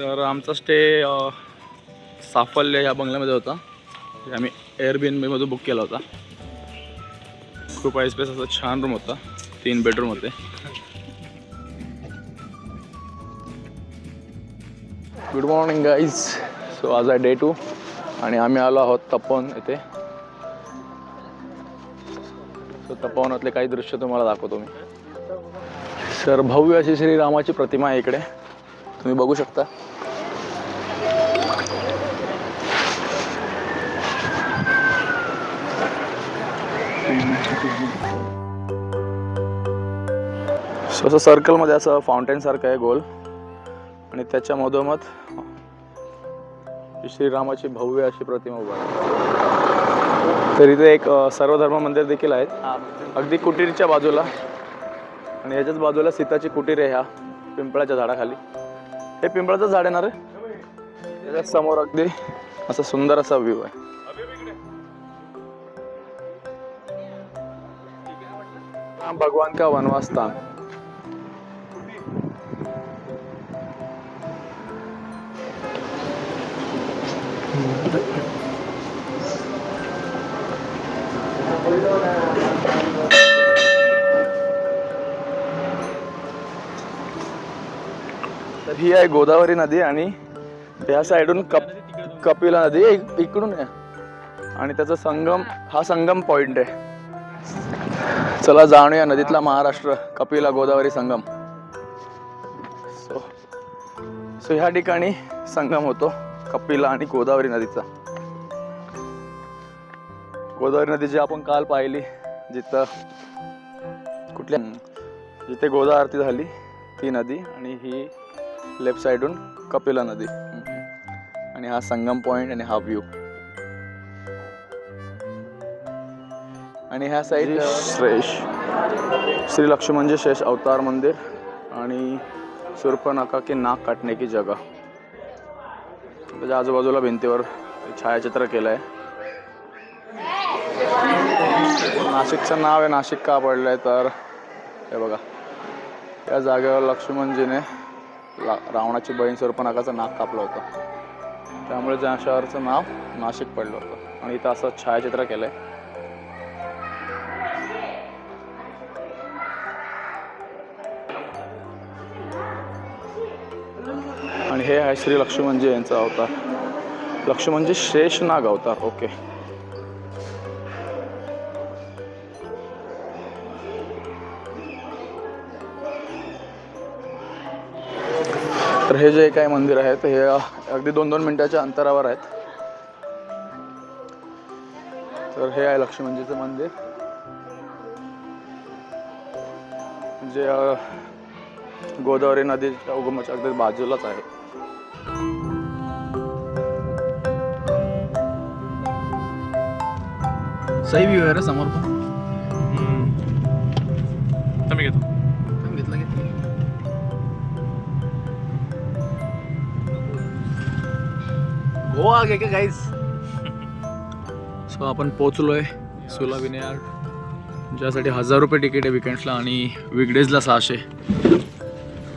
तर आमचा स्टे साफल्य या बंगल्यामध्ये होता. जे आम्ही एअरबीएनबीमधून बुक केला होता. खूप आय स्पेस असा छान रूम होता. तीन बेडरूम होते. गुड मॉर्निंग गाईज सो आज आहे डे टू आणि आम्ही आलो आहोत तपोवन येथे सो तपोवनातले काही दृश्य तुम्हाला दाखवतो मी. सर भव्य अशी श्रीरामाची प्रतिमा आहे इकडे. तुम्ही बघू शकता. सो असं सर्कलमध्ये असं फाउंटेन सारखं आहे गोल. आणि त्याच्या मधोमध श्रीरामाची भव्य अशी प्रतिमा उभा आहे. तर इथे एक सर्वधर्म मंदिर देखील आहेत. अगदी कुटीरच्या बाजूला. आणि याच्याच बाजूला सीताची कुटीर आहे ह्या पिंपळाच्या झाडाखाली. हे पिंपळाचं झाड आहे. ना रे त्याच्यासमोर अगदी असा सुंदर असा व्ह्यू आहे. भगवान का वनवास स्थान तर ही आहे गोदावरी नदी आणि ह्या साईडून कप कपिला नदी. इकडून आहे आणि त्याचा संगम हा संगम पॉइंट आहे. चला जाणूया नदीतला महाराष्ट्र कपिला गोदावरी संगम. सो सो ह्या ठिकाणी संगम होतो कपिला आणि गोदावरी नदीचा. गोदावरी नदी जी आपण काल पाहिली जिथं कुठल्या जिथे गोदा आरती झाली ती नदी आणि ही लेफ्ट साईडून कपिला नदी. आणि हा संगम पॉइंट आणि हा व्ह्यू. आणि ह्या साईड श्रेष श्री लक्ष्मणजी म्हणजे शेष अवतार मंदिर आणि सुरपनाका की नाक काटणे की जगा त्याच्या म्हणजे आजूबाजूला भिंतीवर छायाचित्र केलं आहे नाशिकचं नाव आहे नाशिक का पडलं आहे तर हे बघा. या जागेवर लक्ष्मणजीने ला रावणाची बहीण सुर्पनखाचं नाक कापलं होतं. त्यामुळे ज्या शहराचं नाव नाशिक पडलं होतं. आणि इथं असं छायाचित्र केलं आहे आणि हे आहे श्री लक्ष्मणजी यांचा अवतार. लक्ष्मणजी शेषनाग अवतार. ओके. तर हे जे काही मंदिर आहे ते हे अगदी दोन दोन मिनिटाच्या अंतरावर आहेत. तर हे आहे लक्ष्मणजीचं मंदिर. जे गोदावरी नदीच्या उगमाच्या अगदी बाजूलाच आहे. सही व्ह्यू आहे रे समोर पण. मी घेतो. घेतलं घेतलं गोवा आगे का गाईज सो आपण पोचलोय सुला विनेयार्ड. ज्यासाठी हजार रुपये तिकीट आहे विकेंड्सला आणि विकडेजला सहाशे.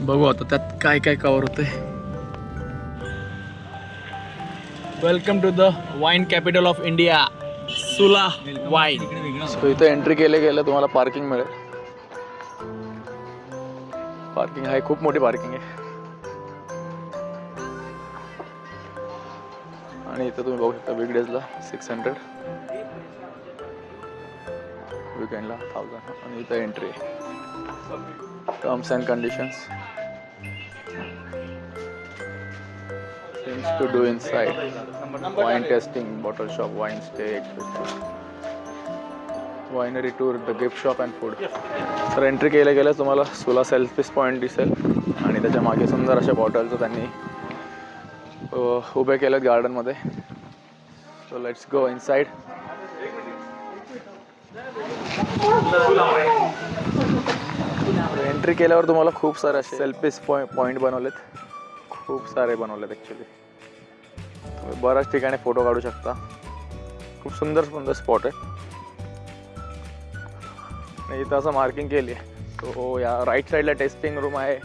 बघू आता त्यात काय काय कवर होते welcome to the wine capital of India Sula wine so इथं एंट्री केले गेलं तुम्हाला पार्किंग मिळेल. पार्किंग आहे खूप मोठी पार्किंग आहे. आणि इथं तुम्ही बघू शकता विकडेजला सिक्स हंड्रेड विकेंडला थाउजंड आणि इथं entry terms and conditions things to do inside wine tasting bottle shop wine stay winery tour the gift shop and food तर एंट्री केल्या गेल्या तुम्हाला सुला सेल्फीस पॉईंट दिसेल. आणि त्याच्यामागे सुंदर अशा बॉटलचं त्यांनी उभे केलेत गार्डनमध्ये so let's go inside entry केल्यावर तुम्हाला खूप सारे असे सेल्फीस पॉईंट बनवलेत. खूप सारे बनवलेत ॲक्च्युली तुम्ही बऱ्याच ठिकाणी फोटो काढू शकता. खूप सुंदर सुंदर स्पॉट आहे. आणि इथं असं मार्किंग केली आहे सो या राईट साईडला टेस्टिंग रूम आहे.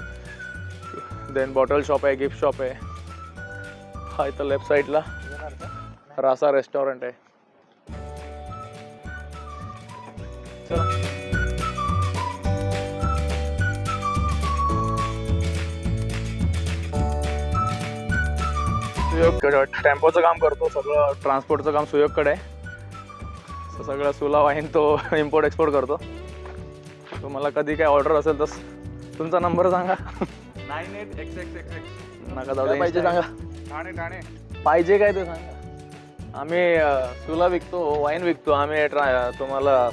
देन बॉटल शॉप आहे गिफ्ट शॉप आहे. हा इथं लेफ्ट साईडला रासा रेस्टॉरंट आहे. चला. सुयोग टेम्पोचं काम करतो सगळं ट्रान्सपोर्टचं काम सुयोगकडे आहे. सगळं सुला वाईन तो इम्पोर्ट एक्सपोर्ट करतो. तुम्हाला कधी काय ऑर्डर असेल तर तुमचा नंबर सांगा. Nine eight X X X X. नका जाऊ पाहिजे सांगा. ठाणे ठाणे. पाहिजे काय ते सांगा. आम्ही तुला विकतो वाईन विकतो. आम्ही ट्रा तुम्हाला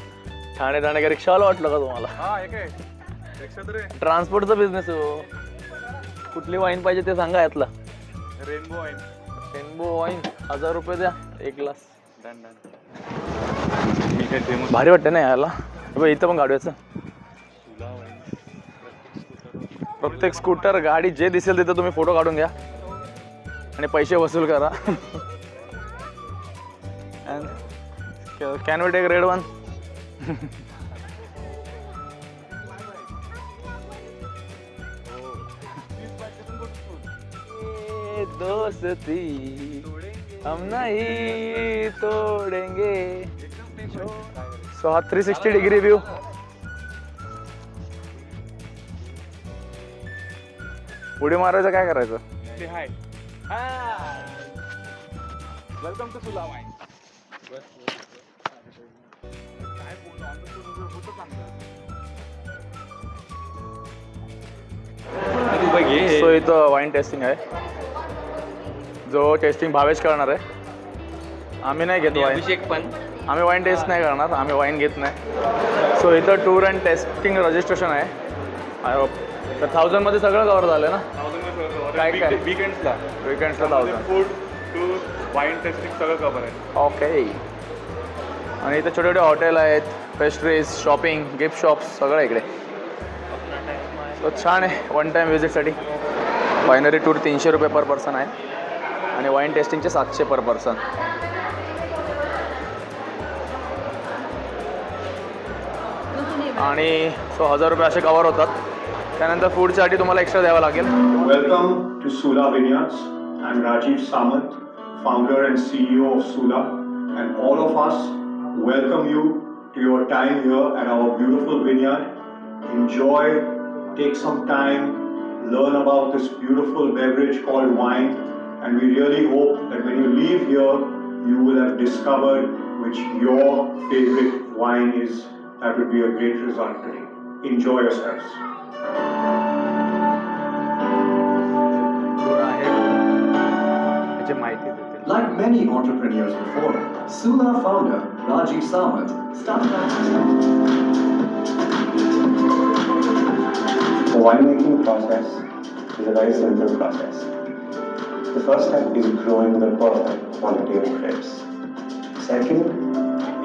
ठाणे ठाणे काय रिक्षावाला वाटलं का तुम्हाला? हा एक आहे. रिक्षा तर ट्रान्सपोर्टचा बिझनेस हो. कुठली वाईन पाहिजे ते सांगा यातला. रेनबो आहे रेनबो वाईन हजार रुपये द्या एक ग्लास डन डन ठीक आहे फेमस भारी वाटतं ना यायला. हे बघ, इथं पण गाडीचं तुला प्रत्येक स्कूटर गाडी जे दिसेल तिथं तुम्ही फोटो काढून घ्या. आणि पैसे वसूल करा. Can we take red one दोस्ती। हम नहीं तोडेंगे। सो हा थ्री सिक्स्टी डिग्री व्यू उडी मारायचं काय करायचं? वेलकम टू चांगलं. सो इथं वाईन टेस्टिंग आहे. जो टेस्टिंग भावेश करणार आहे. आम्ही नाही घेत वाईन अभिषेक पण. आम्ही वाईन टेस्ट नाही करणार आम्ही वाईन घेत नाही. सो इथं टूर अँड टेस्टिंग रजिस्ट्रेशन आहे. आय होप तर थाउजंडमध्ये सगळं कवर झालं ना? काय काय? विकेंड्सला विकेंड्सला thousand food tour wine tasting सगळं कवर आहे. ओके आणि इथं छोटे छोटे हॉटेल आहेत पेस्ट्रीज शॉपिंग गिफ्ट शॉप्स सगळं इकडे. सो छान आहे. वन टाईम व्हिजिटसाठी वायनरी टूर तीनशे रुपये पर पर्सन आहे. आणि वाईन टेस्टिंगचे सातशे पर पर्सन आणि सो हजार रुपये असे कवर होतात. त्यानंतर फूडसाठी तुम्हाला एक्स्ट्रा द्यावं लागेल. Welcome to Sula vineyards and Rajeev Samant founder and CEO of Sula and all of us welcome you to your time your and our beautiful vineyards enjoy take some time learn about this beautiful beverage called wine And we really hope that when you leave here, you will have discovered which your favorite wine is. That would be a great result today. Enjoy yourselves. Like many entrepreneurs before Sula founder Rajiv Sawant started out The winemaking process is a very simple process. The first step is growing the perfect quality of grapes. Second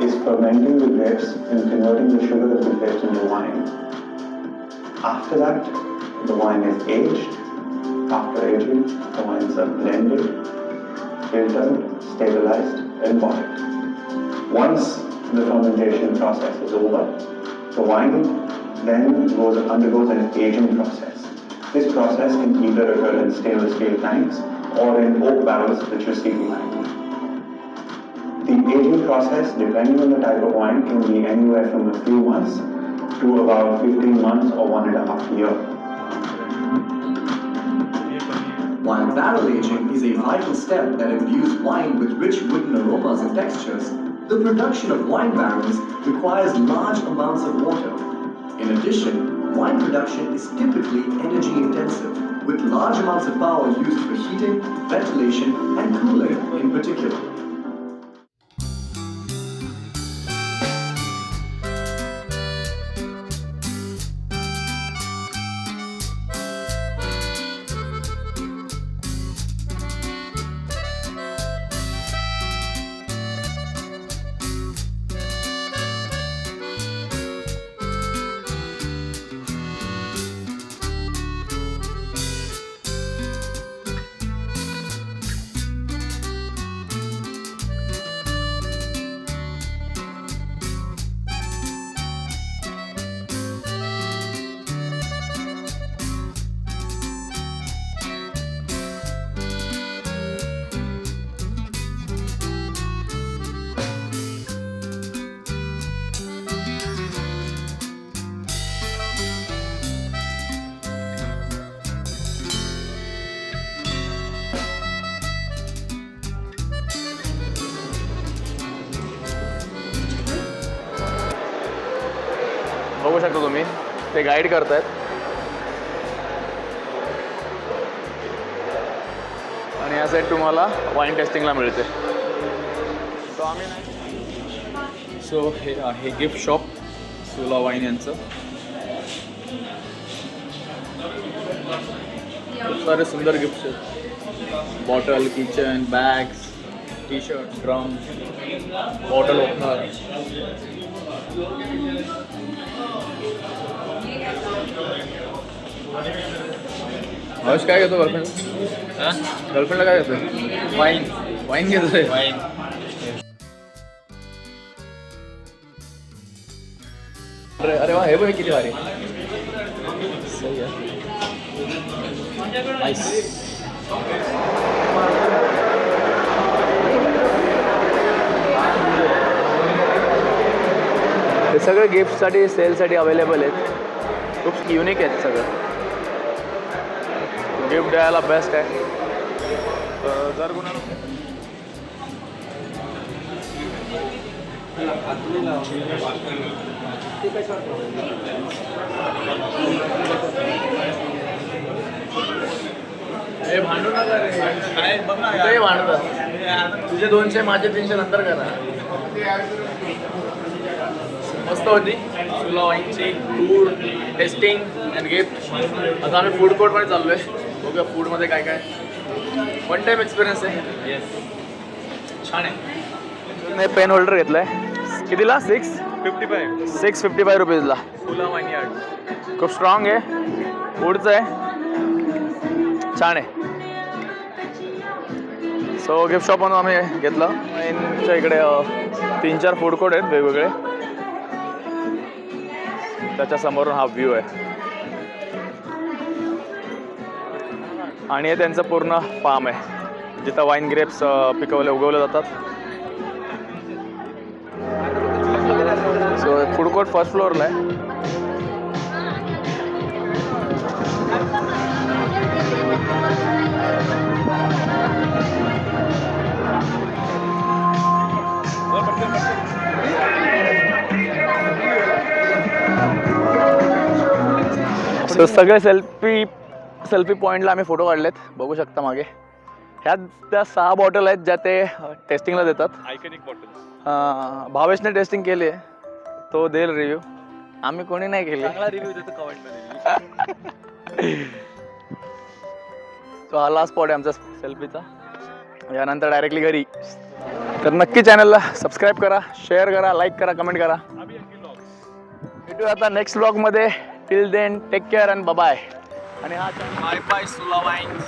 is fermenting the grapes and converting the sugar of the grapes into wine. After that, the wine is aged. After aging, the wines are blended, filtered, stabilized, and bottled. Once the fermentation process is over, the wine then goes, undergoes an aging process. This process can either occur in stainless steel tanks or in oak barrels, which you're see behind. The aging process, depending on the type of wine, can be anywhere from a few months to about 15 months or one and a half year. While barrel aging is a vital step that imbues wine with rich wooden aromas and textures, the production of wine barrels requires large amounts of water. In addition, wine production is typically energy intensive, with large amounts of power used for heating, ventilation, and cooling in particular. बघू शकता तुम्ही. ते guide करतायत. आणि या side तुम्हाला wine टेस्टिंगला मिळते. So आम्ही नाही. सो हे आहे गिफ्ट शॉप सुला वाईन यांचं. खूप सारे सुंदर गिफ्ट्स आहेत. Bottle kitchen bags T shirt drum bottle opener Harsh काय घेतो गर्लफ्रेंड गर्लफ्रेंडला काय घेतोय वाईन वाईन घेतोय वाईन अरे अरे वा हे बघ हे किती भारी सही आहे सगळे गिफ्टसाठी सेलसाठी अवेलेबल आहेत. खूप युनिक आहेत सगळं. गिफ्ट द्यायला बेस्ट आहे. जर भांडू नका रे. काय बघ ना ते भांडतात तुझे दोनशे माझे तीनशे नंतर करा. मस्त होती सुला वाईनची फूड टेस्टिंग अँड गिफ्ट आता आम्ही फूड कोर्टमध्ये चाललो आहे बघूया फूडमध्ये काय काय. वन टाईम एक्सपिरियन्स आहे. छान आहे. पेन होल्डर घेतला आहे कितीला? Six fifty five six fifty five रुपीजला. Sula wine yard खूप स्ट्रॉंग आहे. वूडचं आहे. छान आहे. सो गिफ्ट शॉपमधून आम्ही घेतलं. वाईनच्या इकडे तीन चार फूड कोर्ट आहेत वेगवेगळे. त्याच्या समोरून हा व्ह्यू आहे. आणि हे त्यांचं पूर्ण फार्म आहे. जिथं वाईन ग्रेप्स पिकवले उगवले जातात. सो फूड कोर्ट फर्स्ट फ्लोअरला आहे. सो सगळे सेल्फी सेल्फी पॉईंटला आम्ही फोटो काढलेत. बघू शकता मागे. ह्या त्या सहा बॉटल आहेत ज्या ते टेस्टिंगला देतात. आयकनिक बॉटल भावेशने टेस्टिंग केली आहे. तो देईल रिव्ह्यू आम्ही कोणी नाही केली. रिव्ह्यू देतो कमेंटमध्ये तो हा लास्ट स्पॉट आहे आमचा सेल्फीचा यानंतर डायरेक्टली घरी. तर नक्की चॅनलला सबस्क्राईब करा शेअर करा लाईक करा कमेंट करा. भेटूया आता नेक्स्ट ब्लॉगमध्ये till then take care and bye आणि हा बाय बाय सुला वाईन